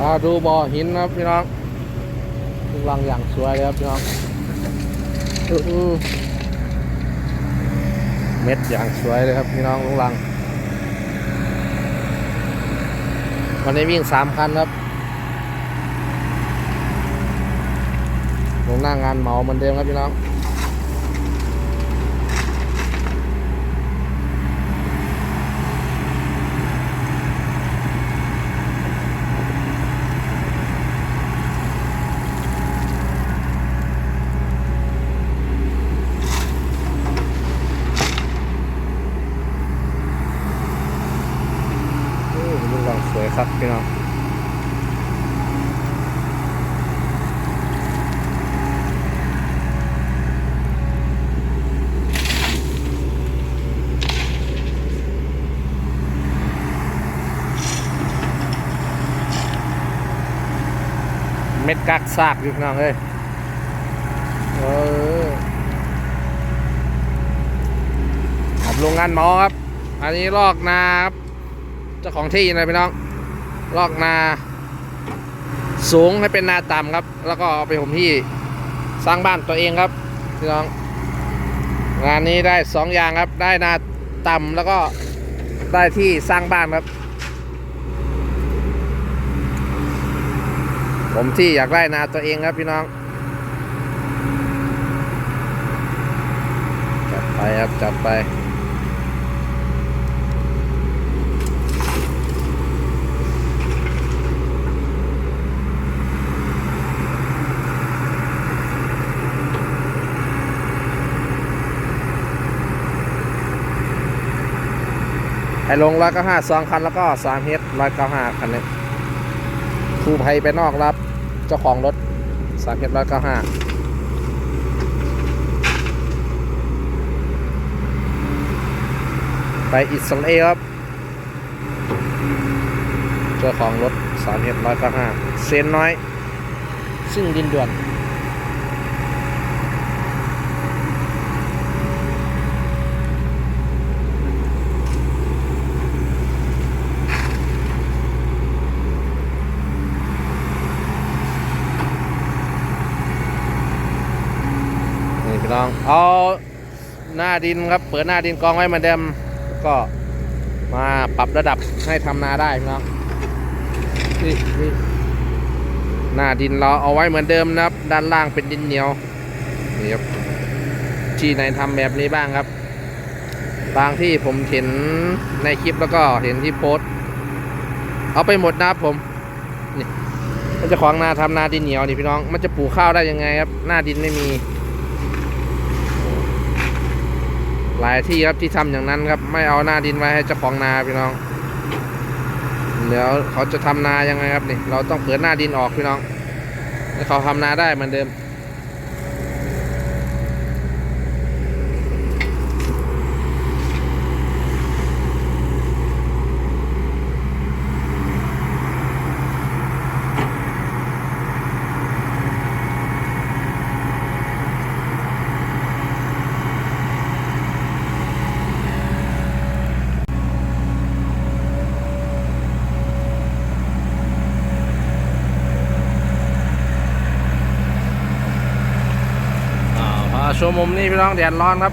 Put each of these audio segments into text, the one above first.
มาดูบ่อหินนะครับพี่น้องรังอย่างสวยเลยครับพี่น้องเม็ดอย่างสวยเลยครับพี่น้องลุงรังวันนี้วิ่งสามคันครับลงหน้างานเหมาเหมือนเดิมครับพี่น้อง โอ้ลูกหลังสวย ครับพี่น้องเม็ดกักซากอยู่พี่น้องเอ้ยเออครับโรงงานหมอครับ อันนี้ลอกนาครับ เจ้าของที่นะพี่น้อง ลอกนา สูงให้เป็นนาต่ำครับ แล้วก็เอาไปผมที่สร้างบ้านตัวเองครับพี่น้อง งานนี้ได้สองอย่างครับ ได้นาต่ำแล้วก็ได้ที่สร้างบ้านครับ ผมที่อยากได้นาตัวเองครับพี่น้องจัดไปครับจัดไป ไอ้ลงร้อยเก้าห้าสองคันแล้วก็สามเฮดร้อยเก้าห้าคันนี้ครูภัยไปนอกรับ เจ้าของรถสามเฮดร้อยเก้าห้าไปอิสราเอลครับ เจ้าของรถสามเฮดร้อยเก้าห้าเซนน้อย ซึ่งดินด่วน ต้องเอาหน้าดินครับ เปิดหน้าดินกองไว้เหมือนเดิมก็มาปรับระดับให้ทำนาได้พี่น้องนี่นี่หน้าดินเราเอาไว้เหมือนเดิมนะครับ ด้านล่างเป็นดินเหนียวนี่ครับที่ไหนทำแบบนี้บ้างครับ บางที่ผมเห็นในคลิปแล้วก็เห็นที่โพสเอาไปหมดนะครับผมนี่มันจะของนาทำนาดินเหนียวนี่พี่น้อง มันจะปลูกข้าวได้ยังไงครับ หน้าดินไม่มี หลายที่ครับที่ทำอย่างนั้นครับ ไม่เอาหน้าดินไว้ให้เจ้าของนาพี่น้อง เดี๋ยวเขาจะทำนายังไงครับนี่ เราต้องเปิดหน้าดินออกพี่น้องให้เขาทำนาได้เหมือนเดิม อ่าพาชมมุมนี้พี่น้องแดดร้อนครับ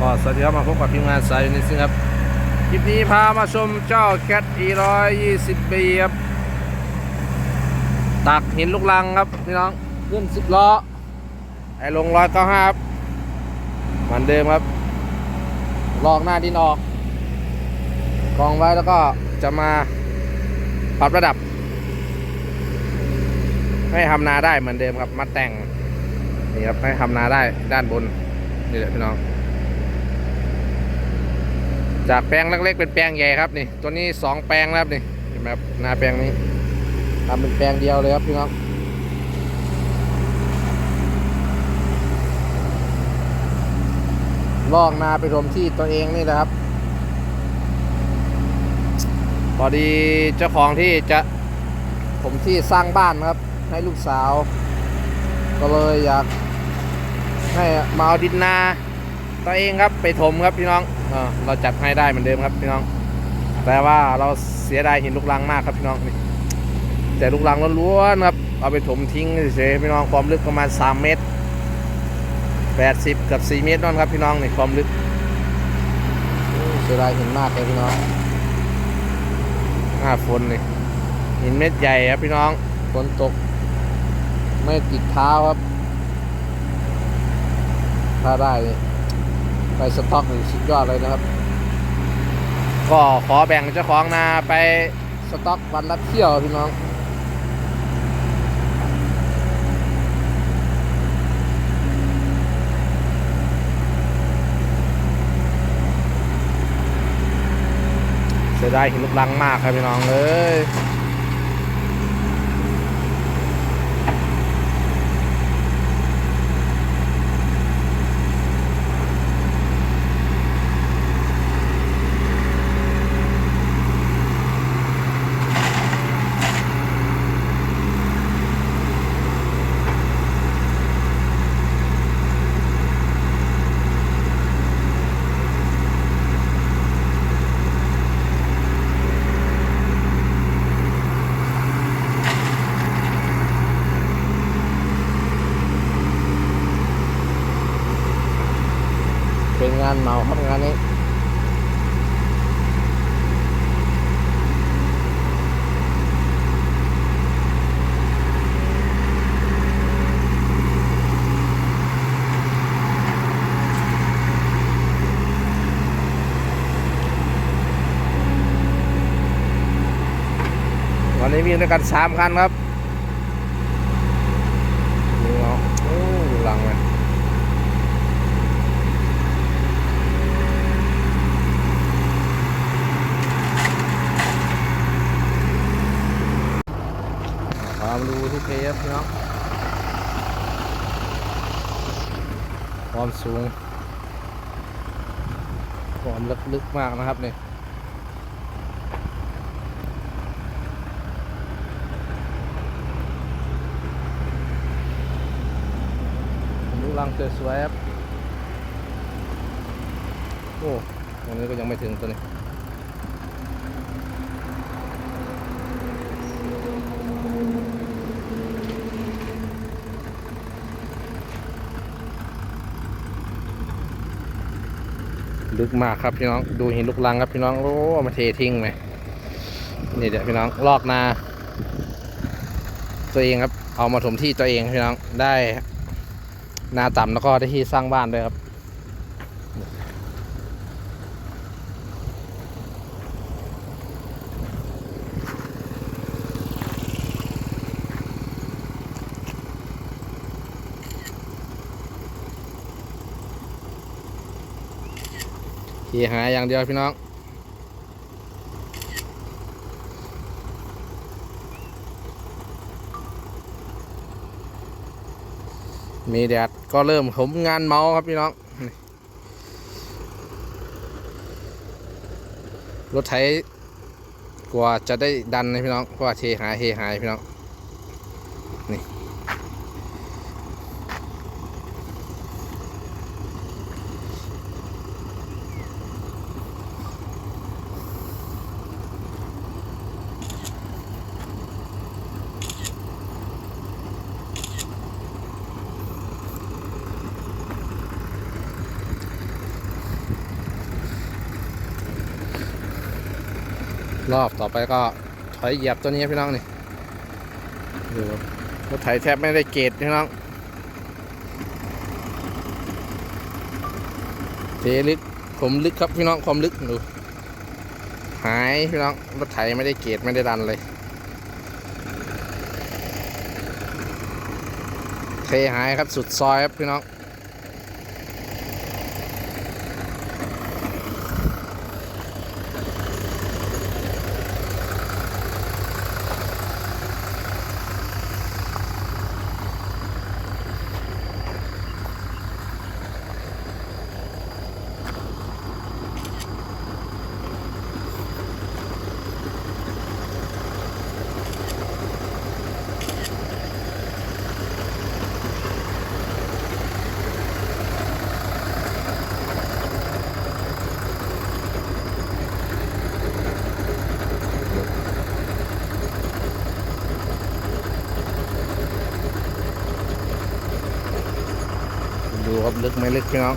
ก็สวัสดีครับมาพบกับทีมงานสายยูนิซิครับ คลิปนี้พามาชมเจ้าแคท e 1 2 0ปีครับ ตักหินลูกลังครับพี่น้องขึ้นสิบล้อ ไอ้ลงร้อยเก้าห้าครับเหมือนเดิมครับ ลอกหน้าดินออก กองไว้แล้วก็จะมาปรับระดับ ให้ทำนาได้เหมือนเดิมครับ มาแต่งนี่ครับให้ทำนาได้ด้านบนนี่แหละพี่น้อง จากแปลงเล็กๆเป็นแปลงใหญ่ครับนี่ ตัวนี้สองแปลงแล้วครับนี่เห็นไหมครับนาแปลงนี้ทำเป็นแปลงเดียวเลยครับพี่น้องลอกนาไปรวมที่ตัวเองนี่แหละครับ พอดีเจ้าของที่จะผมที่สร้างบ้านครับ ให้ลูกสาว ก็เลยอยาก ให้มาเอาดินนาตัวเองครับไปถมครับพี่น้องเออเราจัดให้ได้เหมือนเดิมครับพี่น้อง แต่ว่าเราเสียดายหินลูกรังมากครับพี่น้องนี่แต่ลูกรังล้วนๆครับเอาไปถมทิ้งเฉยๆพี่น้องความลึกประมาณ 3 เมตร 80 กับ 4 เมตรนั่นครับพี่น้องนี่ความลึกเสียดายหินมากเลยพี่น้อง หน้าฝนเลยหินเม็ดใหญ่ครับพี่น้องฝนตก ไม่ติดเท้าครับ ถ้าได้ไปสต็อกนี่สุดยอดเลยนะครับ ก็ขอแบ่งเจ้าของนาไปสต็อกวันละเที่ยวพี่น้อง เสียดายหินลูกลังมากครับพี่น้องเอ้ย เป็นงานเมาครับงานนี้วันนี้วิ่งด้วยกันสามคันครับดูเนาะโอ้ดูหลังเลย พา มาดูที่เพครับพี่น้องความสูงความลึกลึกมากนะครับเนี่ยลูกรังสวยๆครับโอ้ตรงนี้ก็ยังไม่ถึงตัวนี้ ลึกมากครับพี่น้องดูหินลูกลังครับพี่น้องโอ้มาเททิ้งไหมนี่เดี๋ยวพี่น้องลอกนา ตัวเองครับเอามาถมที่ตัวเองพี่น้องได้นาต่ำแล้วก็ได้ที่สร้างบ้านด้วยครับ ขี่หาอย่างเดียวพี่น้อง มีแดดก็เริ่มผมงานเมาครับพี่น้อง รถไถกว่าจะได้ดันนะพี่น้องเพราะว่าเทหายเทหายพี่น้อง รอบต่อไปก็ถอยเหยียบตัวนี้พี่น้องนี่ดูรถไถแทบไม่ได้เกตพี่น้องเทลึกผมลึกครับพี่น้องความลึกดูหายพี่น้องรถไถไม่ได้เกตไม่ได้ดันเลยเทหายครับสุดซอยครับพี่น้อง ลึกไม่ลึกพี่น้อง